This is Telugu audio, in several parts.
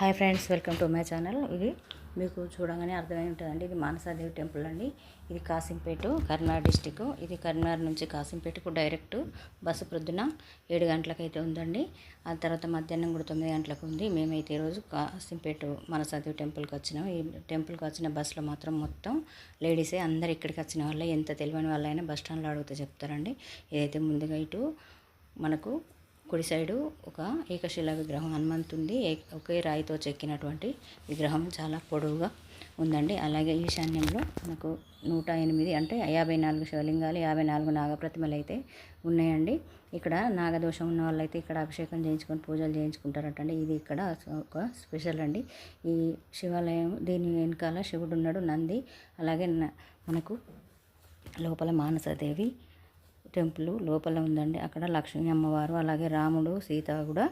Hi friends welcome to my channel. ఇది మీకు చూడగానే అర్థమై ఉంటుందండి. ఇది మానసాదేవి టెంపుల్ అండి. ఇది కాసింపేట కరీంనగర్ డిస్టిక్. ఇది కరీంనగర్ నుంచి కాసింపేటకు డైరెక్ట్ బస్సు ప్రొద్దున ఏడు గంటలకైతే ఉందండి. ఆ తర్వాత మధ్యాహ్నం కూడా తొమ్మిది గంటలకు ఉంది. మేమైతే ఈరోజు కాసింపేట మానసాదేవి టెంపుల్కి వచ్చినాం. ఈ టెంపుల్కి వచ్చిన బస్సులో మాత్రం మొత్తం లేడీసే. అందరు ఇక్కడికి వచ్చిన వాళ్ళే. ఎంత తెలియని వాళ్ళైనా బస్ స్టాండ్లో అడిగితే చెప్తారండి. ఇదైతే ముందుగా ఇటు మనకు కుడి సైడు ఒక ఏకశిల విగ్రహం హనుమంతుంది. ఏ- ఒకే రాయితో చెక్కినటువంటి విగ్రహం చాలా పొడవుగా ఉందండి. అలాగే ఈశాన్యంలో మనకు నూట ఎనిమిది అంటే యాభై నాలుగు శివలింగాలు యాభై నాలుగు నాగప్రతిమలు అయితే ఉన్నాయండి. ఇక్కడ నాగదోషం ఉన్న వాళ్ళైతే ఇక్కడ అభిషేకం చేయించుకొని పూజలు చేయించుకుంటారటండి. ఇది ఇక్కడ ఒక స్పెషల్ అండి. ఈ శివాలయం దీని వెనకాల శివుడు ఉన్నాడు నంది. అలాగే న- మనకు లోపల మానసదేవి టెంపుల్ లోపల ఉందండి. అక్కడ లక్ష్మీ అమ్మవారు అలాగే రాముడు సీత కూడా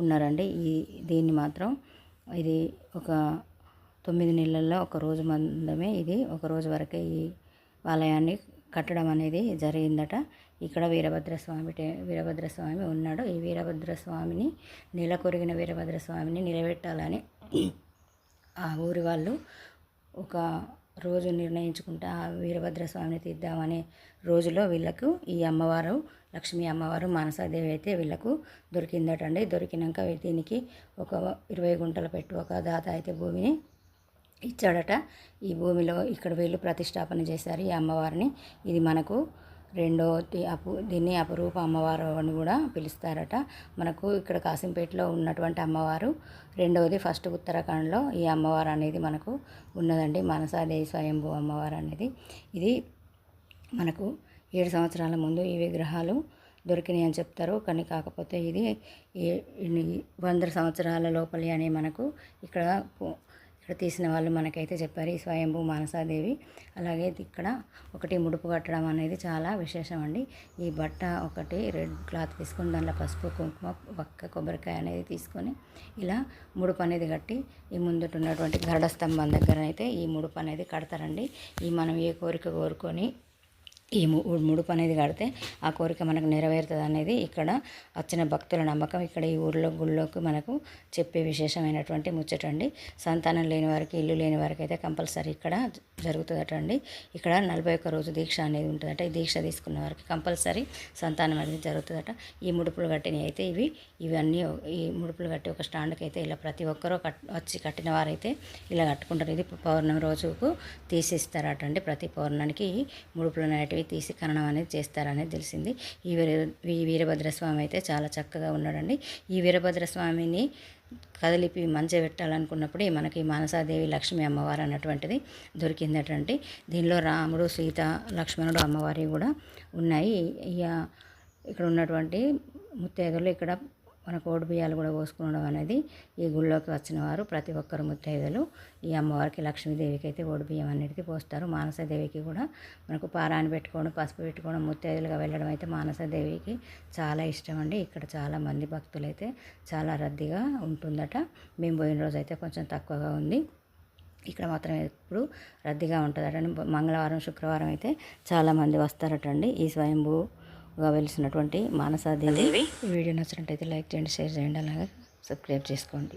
ఉన్నారండి. ఈ దీన్ని మాత్రం ఇది ఒక తొమ్మిది నెలల్లో ఒక రోజు మందమే ఇది ఒక రోజు వరకే ఈ ఆలయాన్ని కట్టడం అనేది జరిగిందట. ఇక్కడ వీరభద్రస్వామి టే వీరభద్రస్వామి ఉన్నాడు. ఈ వీరభద్రస్వామిని నెల కొరిగిన వీరభద్రస్వామిని నిలబెట్టాలని ఆ ఊరి వాళ్ళు ఒక రోజు నిర్ణయించుకుంటే ఆ వీరభద్రస్వామిని తీద్దామనే రోజులో వీళ్ళకు ఈ అమ్మవారు లక్ష్మీ అమ్మవారు మానసాదేవి అయితే వీళ్ళకు దొరికిందటండి. దొరికినాక దీనికి ఒక ఇరవై గుంటలు పెట్టు ఒక దాత అయితే భూమిని ఇచ్చాడట. ఈ భూమిలో ఇక్కడ వీళ్ళు ప్రతిష్టాపన చేశారు ఈ అమ్మవారిని. ఇది మనకు రెండవది అపు దీన్ని అపరూప అమ్మవారు అని కూడా పిలుస్తారట. మనకు ఇక్కడ కాసింపేటలో ఉన్నటువంటి అమ్మవారు రెండవది ఫస్ట్ ఉత్తరాఖండ్లో ఈ అమ్మవారు అనేది మనకు ఉన్నదండి. మనసాదేవి స్వయంభూ అమ్మవారు అనేది. ఇది మనకు ఏడు సంవత్సరాల ముందు ఈ విగ్రహాలు దొరికినాయి అని చెప్తారు. కానీ కాకపోతే ఇది ఏ- వంద సంవత్సరాల లోపలి అని మనకు ఇక్కడ ఇక్కడ తీసిన వాళ్ళు మనకైతే చెప్పారు ఈ స్వయంభూ మానసాదేవి. అలాగే ఇక్కడ ఒకటి ముడుపు కట్టడం అనేది చాలా విశేషం అండి. ఈ బట్ట ఒకటి రెడ్ క్లాత్ తీసుకొని దాంట్లో పసుపు కుంకుమ పక్క కొబ్బరికాయ అనేది తీసుకొని ఇలా ముడుపు అనేది కట్టి ఈ ముందుట ఉన్నటువంటి గరుడ స్తంభం దగ్గర అయితే ఈ ముడుపు అనేది కడతారండి. ఈ మనం ఏ కోరిక కోరుకొని ఈ ము- ముడుపు అనేది కడితే ఆ కోరిక మనకు నెరవేరుతుంది అనేది ఇక్కడ వచ్చిన భక్తుల నమ్మకం. ఇక్కడ ఈ ఊర్లో గుళ్ళోకి మనకు చెప్పే విశేషమైనటువంటి ముచ్చటండి సంతానం లేని వారికి ఇల్లు లేని వారికి అయితే కంపల్సరీ ఇక్కడ జరుగుతుందటండి జరుగుతుందట అండి. ఇక్కడ నలభై ఒక్క రోజు దీక్ష అనేది ఉంటుందట. ఈ దీక్ష తీసుకున్న వారికి కంపల్సరీ సంతానం అనేది జరుగుతుందట. ఈ ముడుపులు కట్టినవి అయితే ఇవి ఇవన్నీ ఈ ముడుపులు కట్టి ఒక స్టాండ్కి అయితే ఇలా ప్రతి ఒక్కరూ కట్ వచ్చి కట్టిన వారైతే ఇలా కట్టుకుంటారు. ఇది పౌర్ణమి రోజుకు తీసిస్తారటండి ప్రతి పౌర్ణానికి ఈ ముడుపులు అనేటివి తీసి కనడం అనేది చేస్తారనేది తెలిసింది. ఈ వీర ఈ వీరభద్రస్వామి అయితే చాలా చక్కగా ఉన్నాడండి. ఈ వీరభద్రస్వామిని కదిలిపి మంచి పెట్టాలనుకున్నప్పుడే మనకి మానసాదేవి లక్ష్మీ అమ్మవారు అన్నటువంటిది దొరికిందటండి. దీనిలో రాముడు సీత లక్ష్మణుడు అమ్మవారి కూడా ఉన్నాయి. ఇక ఇక్కడ ఉన్నటువంటి ముత్తైదులు ఇక్కడ మన కోడి బియ్యాలు కూడా పోసుకోవడం అనేది ఈ గుళ్ళోకి వచ్చిన వారు ప్రతి ఒక్కరు ముత్తైదులు. ఈ అమ్మవారికి లక్ష్మీదేవికి అయితే కోడి బియ్యం అనేది పోస్తారు. మానసదేవికి కూడా మనకు పారాన్ని పెట్టుకోవడం పసుపు పెట్టుకోవడం ముత్తైదులుగా వెళ్ళడం అయితే మానసదేవికి చాలా ఇష్టం అండి. ఇక్కడ చాలా మంది భక్తులు అయితే చాలా రద్దీగా ఉంటుందట. మేము పోయిన రోజు అయితే కొంచెం తక్కువగా ఉంది. ఇక్కడ మాత్రం ఎప్పుడు రద్దీగా ఉంటుందట. మంగళవారం శుక్రవారం అయితే చాలామంది వస్తారటండి. ఈ స్వయంభూ స్వయంభూగా వెలిసినటువంటి మానసాదేవి. ఈ వీడియో నచ్చినట్టయితే లైక్ చేయండి షేర్ చేయండి అలాగే సబ్స్క్రైబ్ చేసుకోండి.